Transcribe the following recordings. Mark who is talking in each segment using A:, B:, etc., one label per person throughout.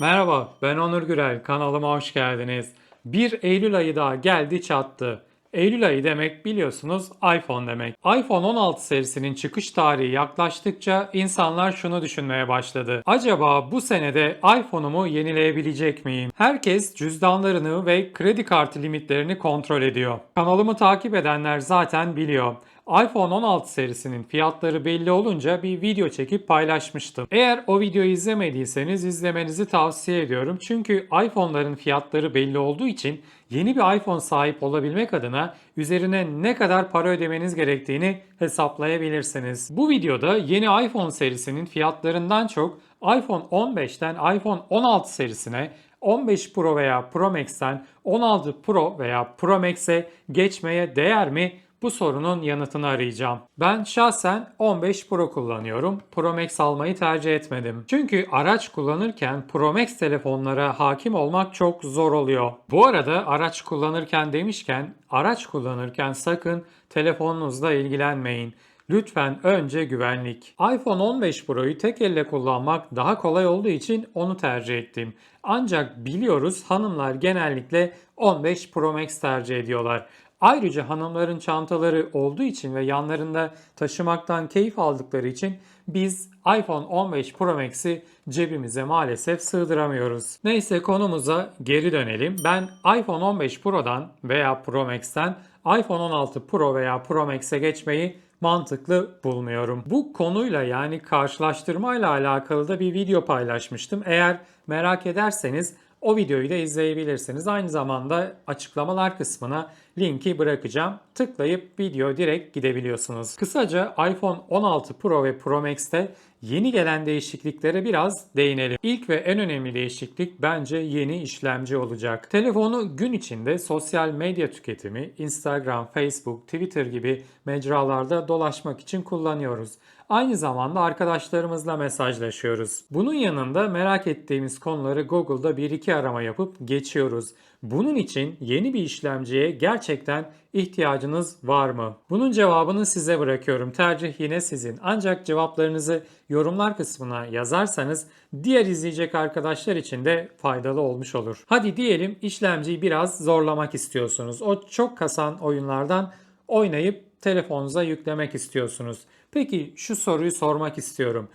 A: Merhaba, ben Onur Gürel. Kanalıma hoş geldiniz. 1 Eylül ayı daha geldi çattı. Eylül ayı demek biliyorsunuz iPhone demek. iPhone 16 serisinin çıkış tarihi yaklaştıkça insanlar şunu düşünmeye başladı. Acaba bu senede iPhone'umu yenileyebilecek miyim? Herkes cüzdanlarını ve kredi kartı limitlerini kontrol ediyor. Kanalımı takip edenler zaten biliyor iPhone 16 serisinin fiyatları belli olunca bir video çekip paylaşmıştım. Eğer o videoyu izlemediyseniz izlemenizi tavsiye ediyorum. Çünkü iPhone'ların fiyatları belli olduğu için yeni bir iPhone sahip olabilmek adına üzerine ne kadar para ödemeniz gerektiğini hesaplayabilirsiniz. Bu videoda yeni iPhone serisinin fiyatlarından çok iPhone 15'ten iPhone 16 serisine 15 Pro veya Pro Max'ten 16 Pro veya Pro Max'e geçmeye değer mi? Bu sorunun yanıtını arayacağım. Ben şahsen 15 Pro kullanıyorum. Pro Max almayı tercih etmedim. Çünkü araç kullanırken Pro Max telefonlara hakim olmak çok zor oluyor. Bu arada araç kullanırken demişken araç kullanırken sakın telefonunuzla ilgilenmeyin. Lütfen önce güvenlik. iPhone 15 Pro'yu tek elle kullanmak daha kolay olduğu için onu tercih ettim. Ancak biliyoruz hanımlar genellikle 15 Pro Max tercih ediyorlar. Ayrıca hanımların çantaları olduğu için ve yanlarında taşımaktan keyif aldıkları için biz iPhone 15 Pro Max'i cebimize maalesef sığdıramıyoruz. Neyse konumuza geri dönelim. Ben iPhone 15 Pro'dan veya Pro Max'ten iPhone 16 Pro veya Pro Max'e geçmeyi mantıklı bulmuyorum. Bu konuyla yani karşılaştırmayla alakalı da bir video paylaşmıştım. Eğer merak ederseniz o videoyu da izleyebilirsiniz. Aynı zamanda açıklamalar kısmına linki bırakacağım. Tıklayıp video direkt gidebiliyorsunuz. Kısaca iPhone 16 Pro ve Pro Max'te yeni gelen değişikliklere biraz değinelim. İlk ve en önemli değişiklik bence yeni işlemci olacak. Telefonu gün içinde sosyal medya tüketimi, Instagram, Facebook, Twitter gibi mecralarda dolaşmak için kullanıyoruz. Aynı zamanda arkadaşlarımızla mesajlaşıyoruz. Bunun yanında merak ettiğimiz konuları Google'da 1-2 arama yapıp geçiyoruz. Bunun için yeni bir işlemciye gerçekten ihtiyacınız var mı? Bunun cevabını size bırakıyorum. Tercih yine sizin. Ancak cevaplarınızı yorumlar kısmına yazarsanız diğer izleyecek arkadaşlar için de faydalı olmuş olur. Hadi diyelim işlemciyi biraz zorlamak istiyorsunuz. O çok kasan oyunlardan oynayıp telefonunuza yüklemek istiyorsunuz. Peki şu soruyu sormak istiyorum.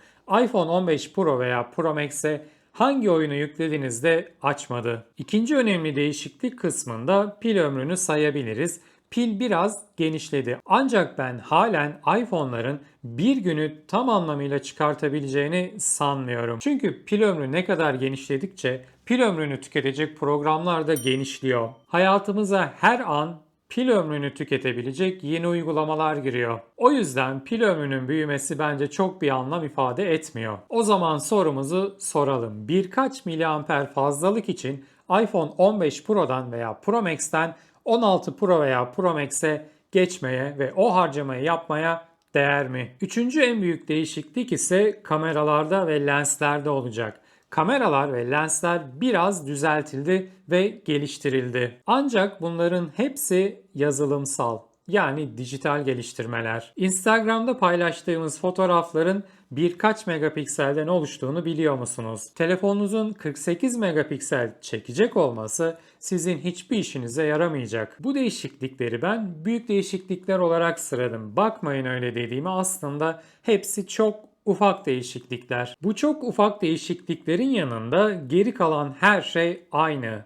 A: iPhone 15 Pro veya Pro Max'e hangi oyunu yüklediğinizde açmadı? İkinci önemli değişiklik kısmında pil ömrünü sayabiliriz. Pil biraz genişledi. Ancak ben halen iPhone'ların bir günü tam anlamıyla çıkartabileceğini sanmıyorum. Çünkü pil ömrü ne kadar genişledikçe pil ömrünü tüketecek programlar da genişliyor. Hayatımıza her an pil ömrünü tüketebilecek yeni uygulamalar giriyor. O yüzden pil ömrünün büyümesi bence çok bir anlam ifade etmiyor. O zaman sorumuzu soralım. Birkaç miliamper fazlalık için iPhone 15 Pro'dan veya Pro Max'ten 16 Pro veya Pro Max'e geçmeye ve o harcamayı yapmaya değer mi? Üçüncü en büyük değişiklik ise kameralarda ve lenslerde olacak. Kameralar ve lensler biraz düzeltildi ve geliştirildi. Ancak bunların hepsi yazılımsal yani dijital geliştirmeler. Instagram'da paylaştığımız fotoğrafların birkaç megapikselden oluştuğunu biliyor musunuz? Telefonunuzun 48 megapiksel çekecek olması sizin hiçbir işinize yaramayacak. Bu değişiklikleri ben büyük değişiklikler olarak sıradım. Bakmayın öyle dediğime aslında hepsi çok ufak değişiklikler. Bu çok ufak değişikliklerin yanında geri kalan her şey aynı.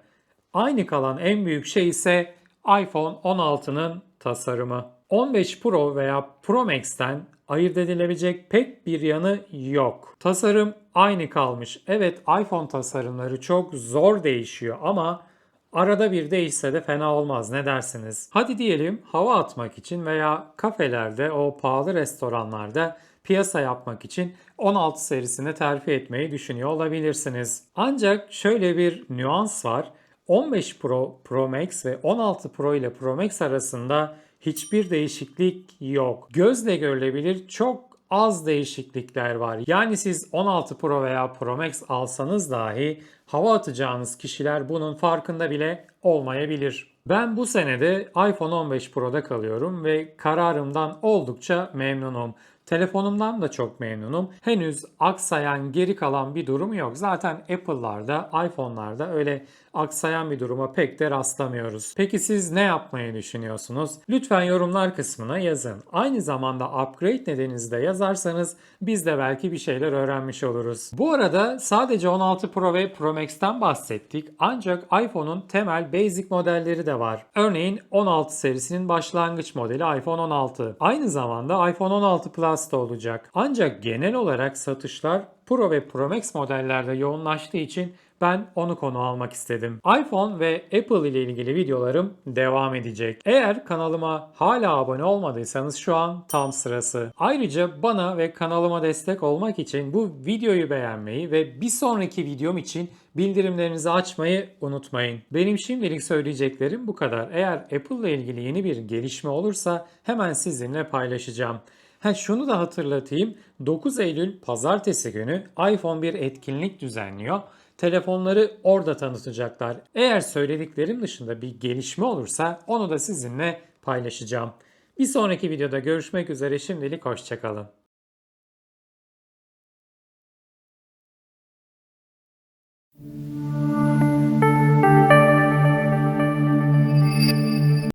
A: Aynı kalan en büyük şey ise iPhone 16'nın tasarımı. 15 Pro veya Pro Max'ten ayırt edilebilecek pek bir yanı yok. Tasarım aynı kalmış. Evet iPhone tasarımları çok zor değişiyor ama arada bir değişse de fena olmaz ne dersiniz? Hadi diyelim hava atmak için veya kafelerde o pahalı restoranlarda piyasa yapmak için 16 serisine terfi etmeyi düşünüyor olabilirsiniz. Ancak şöyle bir nüans var. 15 Pro, Pro Max ve 16 Pro ile Pro Max arasında hiçbir değişiklik yok. Gözle görülebilir çok az değişiklikler var. Yani siz 16 Pro veya Pro Max alsanız dahi hava atacağınız kişiler bunun farkında bile olmayabilir. Ben bu senede iPhone 15 Pro'da kalıyorum ve kararımdan oldukça memnunum. Telefonumdan da çok memnunum. Henüz aksayan geri kalan bir durum yok. Zaten Apple'larda, iPhone'larda öyle aksayan bir duruma pek de rastlamıyoruz. Peki siz ne yapmayı düşünüyorsunuz? Lütfen yorumlar kısmına yazın. Aynı zamanda upgrade nedeninizi de yazarsanız biz de belki bir şeyler öğrenmiş oluruz. Bu arada sadece 16 Pro ve Pro Max'ten bahsettik. Ancak iPhone'un temel basic modelleri de var. Örneğin 16 serisinin başlangıç modeli iPhone 16. Aynı zamanda iPhone 16 Plus da olacak. Ancak genel olarak satışlar Pro ve Pro Max modellerde yoğunlaştığı için ben onu konu almak istedim. iPhone ve Apple ile ilgili videolarım devam edecek. Eğer kanalıma hala abone olmadıysanız şu an tam sırası. Ayrıca bana ve kanalıma destek olmak için bu videoyu beğenmeyi ve bir sonraki videom için bildirimlerinizi açmayı unutmayın. Benim şimdilik söyleyeceklerim bu kadar. Eğer Apple ile ilgili yeni bir gelişme olursa hemen sizinle paylaşacağım. Ha şunu da hatırlatayım. 9 Eylül pazartesi günü iPhone bir etkinlik düzenliyor. Telefonları orada tanıtacaklar. Eğer söylediklerim dışında bir gelişme olursa onu da sizinle paylaşacağım. Bir sonraki videoda görüşmek üzere şimdilik hoşçakalın.